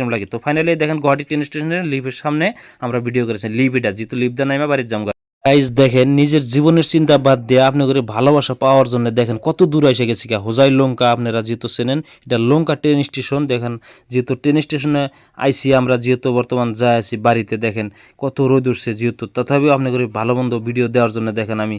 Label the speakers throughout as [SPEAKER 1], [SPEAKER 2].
[SPEAKER 1] কেমন লাগে? তো ফাইনালি দেখেন গুয়াহাটি ট্রেন স্টেশনের লিভের সামনে আমরা ভিডিও করেছি। লিভিডা যেহেতু লিফ দা নাইমা বাড়ির জামগা গাইজ দেখেন, নিজের জীবনের চিন্তা বাদ দিয়ে আপনি করে ভালোবাসা পাওয়ার জন্য দেখেন, কত দূর এসে গেছি গা হোজাই লঙ্কা আপনারা যেহেতু চেনেন, এটা লঙ্কা ট্রেন স্টেশন দেখেন, যেহেতু ট্রেন স্টেশনে আইসি, আমরা যেহেতু বর্তমান যাই আছি বাড়িতে, দেখেন, কত রোদ উঠছে যেহেতু। তথাপিও আপনি করে ভালো মন্দ ভিডিও দেওয়ার জন্য দেখেন, আমি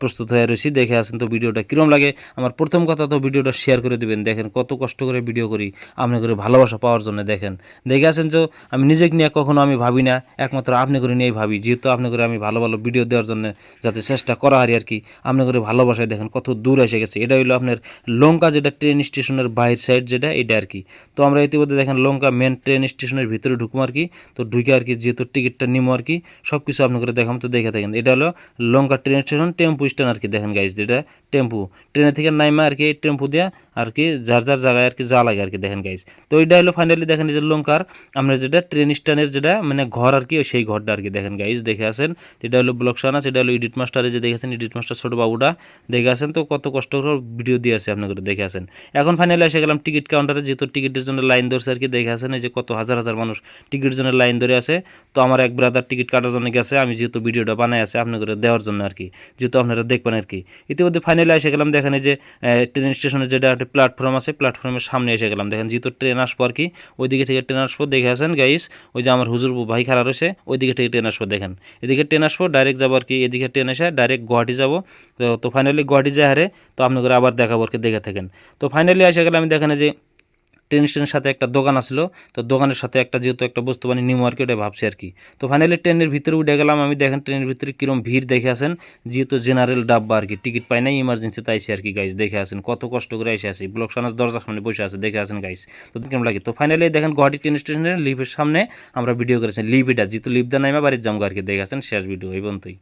[SPEAKER 1] প্রস্তুত হয়ে রয়েছি। দেখে আসেন তো ভিডিওটা কীরকম লাগে। আমার প্রথম কথা তো ভিডিওটা শেয়ার করে দিবেন। দেখেন, কত কষ্ট করে ভিডিও করি আপনি করে ভালোবাসা পাওয়ার জন্য দেখেন। দেখে আসেন যে আমি নিজেকে নিয়ে কখনো আমি ভাবি না, একমাত্র আপনি করে নিয়েই ভাবি। যেহেতু আপনি করে আমি ভালো ভালো ভিডিও দেওয়ার জন্য যাতে চেষ্টা করা হয় আর কি। আপনি করে ভালোবাসায় দেখেন কত দূর এসে গেছে। এটা হইল আপনার লঙ্কা যেটা ট্রেন স্টেশনের বাইর সাইড যেটা, এটা আর কি। তো আমরা ইতিমধ্যে দেখেন লঙ্কা মেন ট্রেন স্টেশনের ভিতরে ঢুকবো আর কি। তো ঢুকে আর কি যেহেতু টিকিটটা নিমো আর কি সব কিছু আপনি করে দেখাম তো দেখে থাকেন, এটা হলো Lanka train station tempo stand আর কি। দেখেন গাইজ যেটা টেম্পু। ট্রেনে থেকে নাইমা আর কি টেম্পু দিয়ে আর কি যার যার জায়গায় আর কি যা লাগে আর কি দেখেন গাইজ তো এটা হলো ফাইনালি দেখেন যে লঙ্কার, আমরা যেটা ট্রেন স্ট্যান্ডের যেটা মানে ঘর আর কি সেই ঘরটা আর কি দেখেন গাইজ দেখে আসেন। এটা হলো ব্লক সানা, সেটা হলো এডিট মাস্টারে যে দেখেছেন এডিট মাস্টার ছোট বাবুটা, দেখে আসেন তো কত কষ্ট করে ভিডিও দিয়ে আছে আপনাদের, দেখে আসেন। এখন ফাইনালি এসে গেলাম টিকিট কাউন্টারে যেহেতু টিকিটের জন্য লাইন ধরছে আর কি, দেখে আসেন এই যে কত হাজার হাজার মানুষ টিকিটের জন্য লাইন ধরে আছে। তো আমার এক ব্রাদার টিকিট কাটার জন্য গেছে, আমি যেহেতু ভিডিওটা বানাই আছে আপনাদের দেওয়ার জন্য আর কি, যেহেতু আপনারা দেখবেন আর কি। ইতিমধ্যে ফাইনালি এসে গেলাম, দেখেন যে ট্রেন স্টেশনে যেটা একটা প্ল্যাটফর্ম আছে প্ল্যাটফর্মের সামনে এসে গেলাম। দেখেন যেহেতু ট্রেন আসব আর কি, ওইদিকে থেকে ট্রেন আসব, দেখে আসেন গাইস ওই যে আমার হুজুর ভাই খারাপ রয়েছে, ওইদিকে থেকে ট্রেন আসব, দেখেন। এদিকে ট্রেন আসব ডাইরেক্ট যাব আর কি, এদিকে ট্রেন এসে ডাইরেক্ট গুয়াহাটি যাব। তো তো ফাইনালি গুয়াহাটি যায় হারে তো আপনাদের আবার দেখাবো আর কি, দেখে থাকেন। তো ফাইনালি এসে গেলে আমি দেখেন যে ট্রেন স্টেশনের সাথে একটা দোকান আসলো। তো দোকানের সাথে একটা যেহেতু একটা বস্তু মানে নিউ মার্কেটে ভাবছি আর কি। তো ফাইনালি ট্রেনের ভিতরে উঠে গেলাম। আমি দেখেন ট্রেনের ভিতরে কিরম ভিড় দেখে আসেন। যেহেতু জেনারেল ডাব্বা আর কি টিকিট পাই নাই ইমার্জেন্সিতে আইসি আর কি গাইস দেখে আসেন। কত কষ্ট করে এসে আসি। ব্লক সানাস দরজার সামনে বসে আছে, দেখে আসেন গাইস তো কেমন লাগে। তো ফাইনালি দেখেন গুয়াহাটি ট্রেন স্টেশনের লিফের সামনে আমরা ভিডিও করেছি। লিভ এটা যেহেতু লিভ দা নাইমা বাড়ির জামগা আর কি, দেখে আসেন, শেষ ভিডিও এই পর্যন্তই।